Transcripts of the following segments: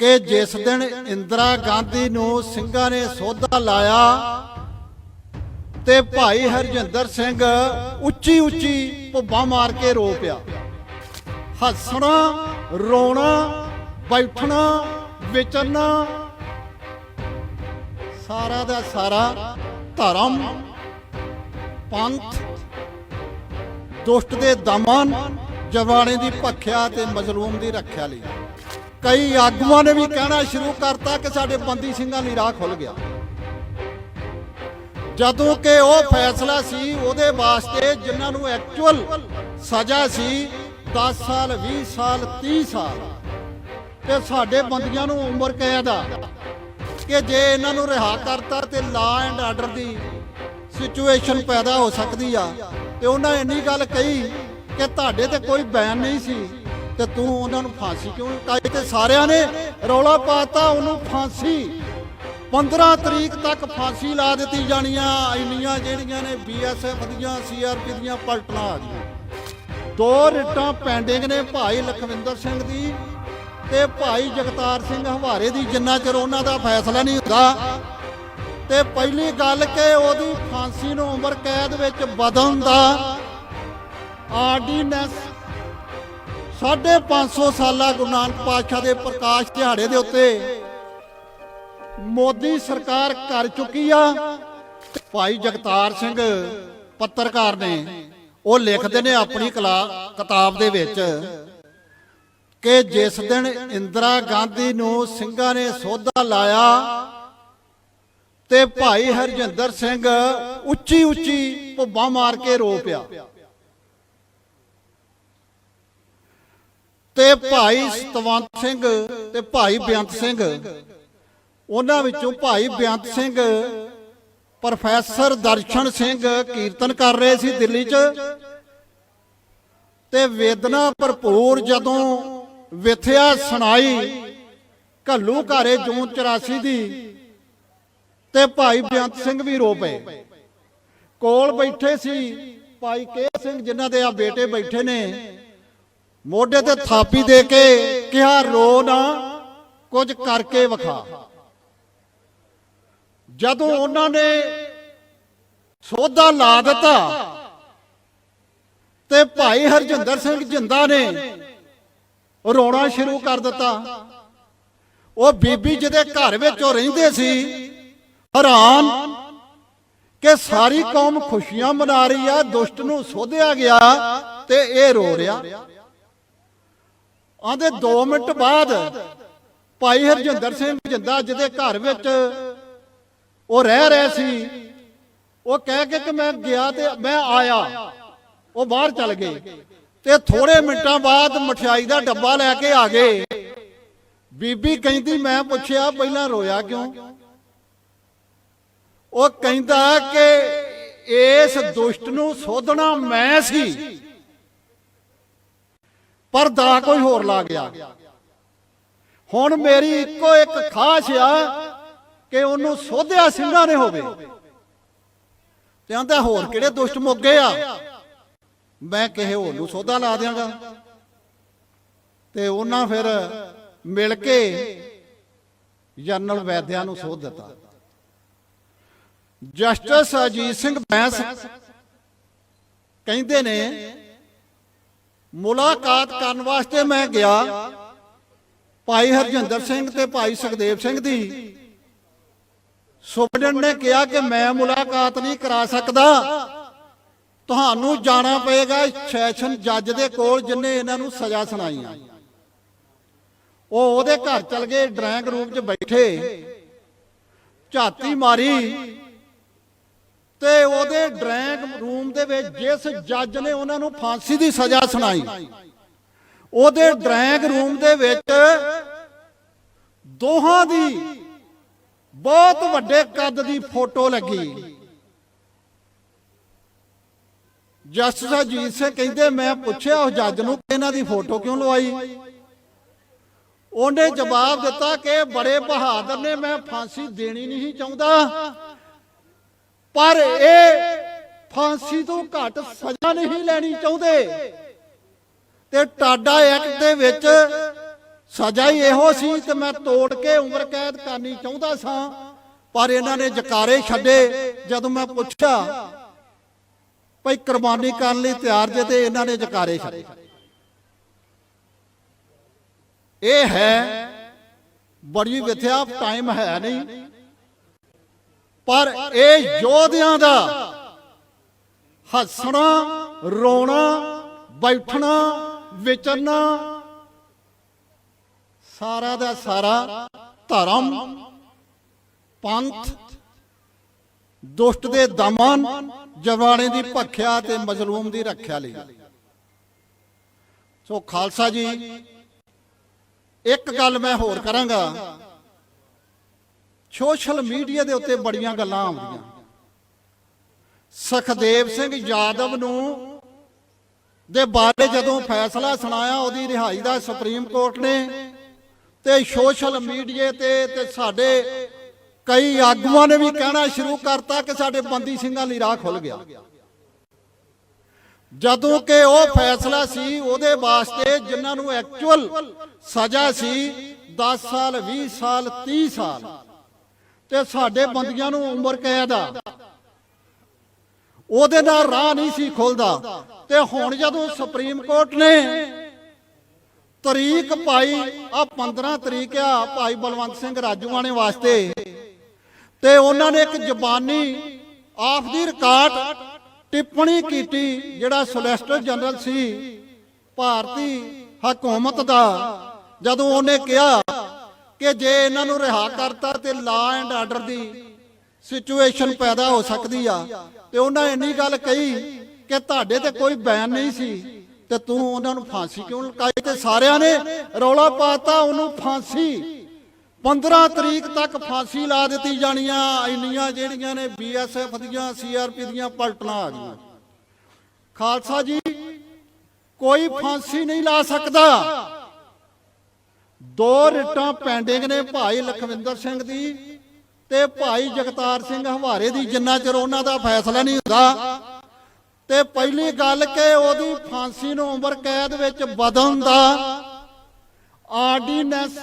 ਕਿ ਜਿਸ ਦਿਨ ਇੰਦਰਾ ਗਾਂਧੀ ਨੂੰ ਸਿੰਘਾਂ ਨੇ ਸੋਧਾ ਲਾਇਆ ਤੇ ਭਾਈ ਹਰਜਿੰਦਰ ਸਿੰਘ ਉੱਚੀ ਉੱਚੀ ਭੁੱਬਾ ਮਾਰ ਕੇ ਰੋ ਪਿਆ। ਹੱਸਣਾ, ਰੋਣਾ, ਬੈਠਣਾ, ਵਿਚਰਨਾ, ਸਾਰਾ ਦਾ ਸਾਰਾ ਧਰਮ, ਪੰਥ, ਦੁਸ਼ਟ ਦੇ ਦਮਨ, ਜਵਾਨੇ ਦੀ ਭੱਖਿਆ ਤੇ ਮਜ਼ਲੂਮ ਦੀ ਰੱਖਿਆ ਲਈ। ਕਈ ਆਗੂਆਂ ਨੇ ਵੀ ਕਹਿਣਾ ਸ਼ੁਰੂ ਕਰਤਾ ਕਿ ਸਾਡੇ ਬੰਦੀ ਸਿੰਘਾਂ ਲਈ ਰਾਹ ਖੁੱਲ ਗਿਆ। ਜਦੋਂ ਕਿ ਉਹ ਫੈਸਲਾ ਸੀ ਉਹਦੇ ਵਾਸਤੇ ਜਿਨ੍ਹਾਂ ਨੂੰ ਐਕਚੁਅਲ ਸਜ਼ਾ ਸੀ 10 ਸਾਲ 20 ਸਾਲ 30 ਸਾਲ, ਤੇ ਸਾਡੇ ਬੰਦੀਆਂ ਨੂੰ ਉਮਰ ਕੈਦ ਆ। ਕਿ ਜੇ ਇਹਨਾਂ ਨੂੰ ਰਿਹਾ ਕਰਤਾ ਤੇ law and order the situation ਪੈਦਾ ਹੋ ਸਕਦੀ ਆ। ਤੇ ਉਹਨਾਂ ਇੰਨੀ ਗੱਲ ਕਹੀ ਕਿ ਤੁਹਾਡੇ ਤੇ ਕੋਈ ਬੈਨ ਨਹੀਂ ਸੀ। ਤੇ ਤੂੰ ਉਹਨਾਂ ਨੂੰ ਫਾਂਸੀ ਕਿਉਂ ਕਾਈ ਤੇ ਸਾਰਿਆਂ ਨੇ ਰੌਲਾ ਪਾਤਾ, ਉਹਨੂੰ ਫਾਂਸੀ। 15 ਤਰੀਕ ਤੱਕ ਫਾਂਸੀ ਲਾ ਦਿੱਤੀ ਜਾਣੀਆਂ। ਇੰਨੀਆਂ ਜਿਹੜੀਆਂ ਨੇ ਬੀਐਸਐਫ ਦੀਆਂ ਸੀਆਰਪੀ ਦੀਆਂ ਪਲਟਣਾ ਆ ਗਈਆਂ। ਦੋ ਰਿਟਾਂ ਪੈਂਡਿੰਗ ਨੇ ਭਾਈ ਲਖਵਿੰਦਰ ਸਿੰਘ ਦੀ ਤੇ ਭਾਈ ਜਗਤਾਰ ਸਿੰਘ ਹਵਾਰੇ ਦੀ, ਜਿੰਨਾ ਚਿਰ ਉਹਨਾਂ ਦਾ ਫੈਸਲਾ ਨਹੀਂ ਹੁੰਦਾ। ਤੇ ਪਹਿਲੀ ਗੱਲ ਕਿ ਉਹਦੀ ਫਾਂਸੀ ਨੂੰ ਉਮਰ ਕੈਦ ਵਿੱਚ ਬਦਲਣ ਦਾ ਆਰਡੀਨੈਂਸ 550 ਸਾਲਾ ਗੁਰੂ ਨਾਨਕ ਪਾਤਸ਼ਾਹ ਦੇ ਪ੍ਰਕਾਸ਼ ਦਿਹਾੜੇ ਦੇ ਉੱਤੇ ਮੋਦੀ ਸਰਕਾਰ ਕਰ ਚੁੱਕੀ ਆ ਭਾਈ ਜਗਤਾਰ ਸਿੰਘ ਪੱਤਰਕਾਰ ਨੇ ਉਹ ਲਿਖਦੇ ਨੇ ਆਪਣੀ ਕਲਾ- ਕਿਤਾਬ ਦੇ ਵਿੱਚ ਕਿ ਜਿਸ ਦਿਨ ਇੰਦਰਾ ਗਾਂਧੀ ਨੂੰ ਸਿੰਘਾਂ ਨੇ ਸੋਧਾ ਲਾਇਆ ਤੇ ਭਾਈ ਹਰਜਿੰਦਰ ਸਿੰਘ ਉੱਚੀ ਉੱਚੀ ਭੁੱਬਾ ਮਾਰ ਕੇ ਰੋ ਪਿਆ। ਤੇ ਭਾਈ ਸਤਵੰਤ ਸਿੰਘ ਤੇ ਭਾਈ ਬੇਅੰਤ ਸਿੰਘ। ਉਹਨਾਂ ਵਿੱਚੋਂ ਭਾਈ ਬੇਅੰਤ ਸਿੰਘ, ਪ੍ਰੋਫੈਸਰ ਦਰਸ਼ਨ ਸਿੰਘ ਕੀਰਤਨ ਕਰ ਰਹੇ ਸੀ ਦਿੱਲੀ 'ਚ। ਤੇ ਵੇਦਨਾ ਭਰਪੂਰ ਜਦੋਂ ਵਿਥਿਆ ਸੁਣਾਈ, ਘੱਲੂ ਘਾਰੇ ਜੂਨ 84 ਦੀ, ਤੇ ਭਾਈ ਬੇਅੰਤ ਸਿੰਘ ਵੀ ਰੋ ਪਏ। ਕੋਲ ਬੈਠੇ ਸੀ ਭਾਈ ਕੇ ਸਿੰਘ, ਜਿਨ੍ਹਾਂ ਦੇ ਆ ਬੇਟੇ ਬੈਠੇ ਨੇ। ਮੋਢੇ ਤੇ ਥਾਪੀ ਦੇ ਕੇ ਕਿਹਾ, ਰੋ ਨਾ, ਕੁਝ ਕਰਕੇ ਵਿਖਾ। ਜਦੋਂ ਉਹਨਾਂ ਨੇ ਸੋਧਾ ਲਾ ਦਿੱਤਾ ਤੇ ਭਾਈ ਹਰਜਿੰਦਰ ਸਿੰਘ ਜਿੰਦਾ ਨੇ ਰੋਣਾ ਸ਼ੁਰੂ ਕਰ ਦਿੱਤਾ। ਉਹ ਬੀਬੀ ਜਿਹਦੇ ਘਰ ਵਿੱਚ ਉਹ ਰਹਿੰਦੇ ਸੀ, ਹੈਰਾਨ ਕਿ ਸਾਰੀ ਕੌਮ ਖੁਸ਼ੀਆਂ ਮਨਾ ਰਹੀ ਆ, ਦੁਸ਼ਟ ਨੂੰ ਸੋਧਿਆ ਗਿਆ ਤੇ ਇਹ ਰੋ ਰਿਹਾ। ਆਂਦੇ 2 ਮਿੰਟ ਬਾਅਦ ਭਾਈ ਹਰਜਿੰਦਰ ਸਿੰਘ ਜਿੰਦਾ ਜਿਹਦੇ ਘਰ ਵਿੱਚ ਉਹ ਰਹਿ ਰਿਹਾ ਸੀ, ਉਹ ਕਹਿ ਕੇ ਕਿ ਮੈਂ ਗਿਆ ਤੇ ਮੈਂ ਆਇਆ। ਉਹ ਬਾਹਰ ਚਲ ਗਏ। ਤੇ ਥੋੜੇ ਮਿੰਟਾਂ ਬਾਅਦ ਮਠਿਆਈ ਦਾ ਡੱਬਾ ਲੈ ਕੇ ਆ ਗਏ। ਬੀਬੀ ਕਹਿੰਦੀ, ਮੈਂ ਪੁੱਛਿਆ, ਪਹਿਲਾਂ ਰੋਇਆ ਕਿਉਂ? ਉਹ ਕਹਿੰਦਾ ਕਿ ਇਸ ਦੁਸ਼ਟ ਨੂੰ ਸੋਧਣਾ ਮੈਂ ਸੀ। ਪਰ ਦਾ ਕੋਈ ਹੋਰ ਲਾ ਗਿਆ। ਹੁਣ ਮੇਰੀ ਇੱਕੋ ਇੱਕ ਖਾਸ਼ ਆ ਕਿ ਉਹਨੂੰ ਸੋਧਿਆ ਸਿੰਘਾਂ ਨੇ ਹੋਵੇ। ਤੇ ਆਂਦਾ ਹੋਰ ਕਿਹੜੇ ਦੁਸ਼ਟ ਮੁੱਗੇ ਆ? ਮੈਂ ਕਿਸੇ ਹੋਰ ਨੂੰ ਸੋਧਾ ਲਾ ਦਿਆਂਗਾ। ਤੇ ਉਹਨਾਂ ਫਿਰ ਮਿਲ ਕੇ ਜਨਰਲ ਵੈਦਿਆ ਨੂੰ ਸੋਧ ਦਿੱਤਾ। ਜਸਟਿਸ ਅਜੀਤ ਸਿੰਘ ਬੈਂਸ ਕਹਿੰਦੇ ਨੇ ਮੁਲਾਕਾਤ ਕਰਨ ਵਾਸਤੇ ਮੈਂ ਗਿਆ। ਭਾਈ ਹਰਜਿੰਦਰ ਸਿੰਘ ਤੇ ਭਾਈ ਸੁਖਦੇਵ ਸਿੰਘ ਦੀ। ਸੁਪਰਡੈਂਟ ਨੇ ਕਿਹਾ ਕਿ ਮੈਂ ਮੁਲਾਕਾਤ ਨਹੀਂ ਕਰਾ ਸਕਦਾ। ਤੁਹਾਨੂੰ ਜਾਣਾ ਪਏਗਾ ਸੈਸ਼ਨ ਜੱਜ ਦੇ ਕੋਲ ਜਿਨੇ ਇਹਨਾਂ ਨੂੰ ਸਜ਼ਾ ਸੁਣਾਈ ਆ ਉਹ ਉਹਦੇ ਘਰ ਚਲ ਗਏ, ਡਰਾਇੰਗ ਰੂਮ 'ਚ ਬੈਠੇ। ਝਾਤੀ ਮਾਰੀ। ਤੇ ਉਹਦੇ ਡਰਾਇੰਗ ਰੂਮ ਦੇ ਵਿੱਚ ਜਿਸ ਜੱਜ ਨੇ ਉਹਨਾਂ ਨੂੰ ਫਾਂਸੀ ਦੀ ਸਜ਼ਾ ਸੁਣਾਈ, ਉਹਦੇ ਡਰਾਇੰਗ ਰੂਮ ਦੇ ਵਿੱਚ ਦੋਹਾਂ ਦੀ ਬਹੁਤ ਵੱਡੇ ਕੱਦ ਦੀ ਫੋਟੋ ਲੱਗੀ। ਜਸਟਿਸ ਅਜੀਤ ਸਿੰਘ ਕਹਿੰਦੇ, ਮੈਂ ਪੁੱਛਿਆ ਉਸ ਜੱਜ ਨੂੰ ਕਿ ਇਹਨਾਂ ਦੀ ਫੋਟੋ ਕਿਉਂ ਲਵਾਈ? ਉਹਨੇ ਜਵਾਬ ਦਿੱਤਾ ਕਿ ਬੜੇ ਬਹਾਦਰ ਨੇ, ਮੈਂ ਫਾਂਸੀ ਦੇਣੀ ਨਹੀਂ ਚਾਹੁੰਦਾ। ਪਰ ਇਹ ਫਾਂਸੀ ਤੋਂ ਘੱਟ ਸਜ਼ਾ ਨਹੀਂ ਲੈਣੀ ਚਾਹੁੰਦੇ। ਤੇ ਟਾਡਾ ਐਕਟ ਦੇ ਵਿੱਚ ਸਜ਼ਾ ਹੀ ਇਹੋ ਸੀ ਤੇ ਮੈਂ ਤੋੜ ਕੇ ਉਮਰ ਕੈਦ ਕਰਨੀ ਚਾਹੁੰਦਾ ਸਾਂ, ਪਰ ਇਹਨਾਂ ਨੇ ਜਕਾਰੇ ਛੱਡੇ। ਜਦੋਂ ਮੈਂ ਪੁੱਛਿਆ, ਭਈ ਕੁਰਬਾਨੀ ਕਰਨ ਲਈ ਤਿਆਰ ਜੇ ਤੇ ਇਹਨਾਂ ਨੇ ਜਕਾਰੇ ਛੱਡੇ। ਇਹ ਹੈ, ਬੜੀ ਵਿਥਿਆ, ਟਾਈਮ ਹੈ ਨਹੀਂ। ਪਰ ਇਹ ਯੋਧਿਆਂ ਦਾ ਹੱਸਣਾ, ਰੋਣਾ, ਬੈਠਣਾ, ਵਿਚਰਨਾ ਸਾਰਾ ਦਾ ਸਾਰਾ ਧਰਮ ਪੰਥ ਦੁਸ਼ਟ ਦੇ ਦਮਨ, ਜਵਾਨੇ ਦੀ ਭੱਖਿਆ ਤੇ ਮਜ਼ਲੂਮ ਦੀ ਰੱਖਿਆ ਲਈ। ਸੋ ਖਾਲਸਾ ਜੀ, ਇੱਕ ਗੱਲ ਮੈਂ ਹੋਰ ਕਰਾਂਗਾ। ਸੋਸ਼ਲ ਮੀਡੀਆ ਦੇ ਉੱਤੇ ਬੜੀਆਂ ਗੱਲਾਂ ਆਉਂਦੀਆਂ। ਸੁਖਦੇਵ ਸਿੰਘ ਯਾਦਵ ਨੂੰ ਦੇ ਬਾਰੇ ਜਦੋਂ ਫੈਸਲਾ ਸੁਣਾਇਆ, ਉਹਦੀ ਰਿਹਾਈ ਦਾ ਸੁਪਰੀਮ ਕੋਰਟ ਨੇ ਤੇ ਸੋਸ਼ਲ ਮੀਡੀਆ ਤੇ ਤੇ ਸਾਡੇ ਕਈ ਆਗੂਆਂ ਨੇ ਵੀ ਕਹਿਣਾ ਸ਼ੁਰੂ ਕਰਤਾ ਕਿ ਸਾਡੇ ਬੰਦੀ ਸਿੰਘਾਂ ਲਈ ਰਾਹ ਖੁੱਲ ਗਿਆ। ਜਦੋਂ ਕਿ ਉਹ ਫੈਸਲਾ ਸੀ, ਉਹਦੇ ਵਾਸਤੇ ਜਿਨ੍ਹਾਂ ਨੂੰ ਐਕਚੁਅਲ ਸਜ਼ਾ ਸੀ 10 ਸਾਲ 20 ਸਾਲ 30 ਸਾਲ ਤੇ ਸਾਡੇ ਬੰਦੀਆਂ ਨੂੰ ਉਮਰ ਕੈਦ ਆ। ਉਹਦੇ ਨਾਲ ਰਾਹ ਨਹੀਂ ਸੀ ਖੁੱਲਦਾ। ਤੇ ਹੁਣ ਜਦੋਂ ਸੁਪਰੀਮ ਕੋਰਟ ਨੇ ਤਰੀਕ ਪਾਈ ਆ 15 ਤਰੀਕ ਆ ਭਾਈ ਬਲਵੰਤ ਸਿੰਘ ਰਾਜੂਆਣੇ ਵਾਸਤੇ, ਤੇ ਉਹਨਾਂ ਨੇ ਇੱਕ ਜ਼ਬਾਨੀ ਆਫ ਦੀ ਰਿਕਾਰਡ ਟਿੱਪਣੀ ਕੀਤੀ, ਜਿਹੜਾ ਸੋਲਿਸਟਰ ਜਨਰਲ ਸੀ, ਭਾਰਤੀ ਹਕੂਮਤ ਦਾ, ਜਦੋਂ ਉਹਨੇ ਕਿਹਾ ਕਿ ਜੇ ਇਹਨਾਂ ਨੂੰ ਰਿਹਾ ਕਰਤਾ ਤੇ law and order the situation ਪੈਦਾ ਹੋ ਸਕਦੀ ਆ। ਤੇ ਉਹਨਾਂ ਇੰਨੀ ਗੱਲ ਕਹੀ ਕਿ ਤੁਹਾਡੇ ਤੇ ਕੋਈ ਬੈਨ ਨਹੀਂ ਸੀ ਤੇ ਤੂੰ ਉਹਨਾਂ ਨੂੰ ਫਾਂਸੀ ਕਿਉਂ ਲਟਕਾਈ ਤੇ ਸਾਰਿਆਂ ਨੇ ਰੌਲਾ ਪਾਤਾ, ਉਹਨੂੰ ਫਾਂਸੀ। 15 ਤਰੀਕ ਤੱਕ ਫਾਂਸੀ ਲਾ ਦਿੱਤੀ ਜਾਣੀਆਂ। ਇੰਨੀਆਂ ਜਿਹੜੀਆਂ ਨੇ ਬੀਐਸਐਫ ਦੀਆਂ ਸੀਆਰਪੀ ਦੀਆਂ ਪਲਟਣਾ ਆ ਗਈਆਂ। ਖਾਲਸਾ ਜੀ, ਕੋਈ ਫਾਂਸੀ ਨਹੀਂ ਲਾ ਸਕਦਾ। ਦੋ ਰਿਟਾਂ ਪੈਂਡਿੰਗ ਨੇ ਭਾਈ ਲਖਵਿੰਦਰ ਸਿੰਘ ਦੀ ਤੇ ਭਾਈ ਜਗਤਾਰ ਸਿੰਘ ਹਵਾਰੇ ਦੀ, ਜਿੰਨਾ ਚਿਰ ਉਹਨਾਂ ਦਾ ਫੈਸਲਾ ਨਹੀਂ ਹੁੰਦਾ। ਤੇ ਪਹਿਲੀ ਗੱਲ ਕਿ ਉਹਦੀ ਫਾਂਸੀ ਨੂੰ ਉਮਰ ਕੈਦ ਵਿੱਚ ਬਦਲਣ ਦਾ ਆਰਡੀਨੈਂਸ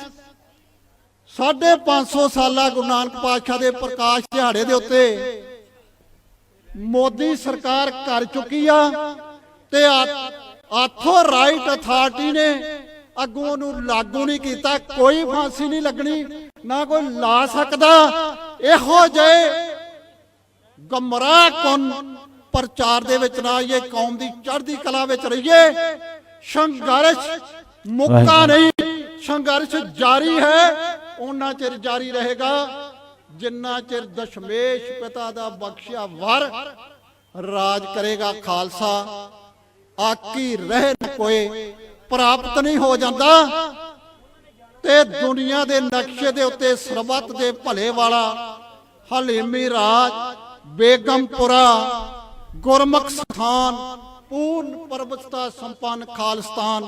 550 ਸਾਲਾ ਗੁਰੂ ਨਾਨਕ ਪਾਤਸ਼ਾਹ ਦੇ ਪ੍ਰਕਾਸ਼ ਦਿਹਾੜੇ ਦੇ ਉੱਤੇ ਮੋਦੀ ਸਰਕਾਰ ਕਰ ਚੁੱਕੀ ਆ ਤੇ ਆਥੋ ਰਾਈਟ ਅਥਾਰਟੀ ਨੇ ਅੱਗੋਂ ਨੂੰ ਲਾਗੂ ਨਹੀਂ ਕੀਤਾ ਕੋਈ ਫਾਂਸੀ ਨਹੀਂ ਲੱਗਣੀ ਨਾ ਕੋਈ ਲਾ ਸਕਦਾ। ਇਹੋ ਜਿਹੇ ਗਮਰਾਹ ਕੁਨ ਪ੍ਰਚਾਰ ਦੇ ਵਿੱਚ ਨਾ ਇਹ ਕੌਮ ਦੀ ਚੜ੍ਹਦੀ ਕਲਾ ਵਿੱਚ ਰਹੀਏ। ਸੰਘਰਸ਼ ਮੁੱਕਾ ਨਹੀਂ। ਸੰਘਰਸ਼ ਜਾਰੀ ਹੈ। ਉਹਨਾਂ ਚਿਰ ਜਾਰੀ ਰਹੇਗਾ। ਜਿੰਨਾ ਚਿਰ ਦਸ਼ਮੇਸ਼ ਪਿਤਾ ਦਾ ਬਖਸ਼ਿਆ ਵਰ ਰਾਜ ਕਰੇਗਾ ਖਾਲਸਾ। ਆਕੀ ਰਹਿ ਨ ਕੋਏ ਪ੍ਰਾਪਤ ਨਹੀਂ ਹੋ ਜਾਂਦਾ ਤੇ ਦੁਨੀਆ ਦੇ ਨਕਸ਼ੇ ਦੇ ਉੱਤੇ ਸਰਬੱਤ ਦੇ ਭਲੇ ਵਾਲਾ ਹਲੀਮੀ ਰਾਜ, ਬੇਗਮਪੁਰਾ, ਗੁਰਮੁਖ ਸਥਾਨ, ਪੂਰਨ ਪਰਬਤਤਾ ਸੰਪੰਨ ਖਾਲਸਤਾਨ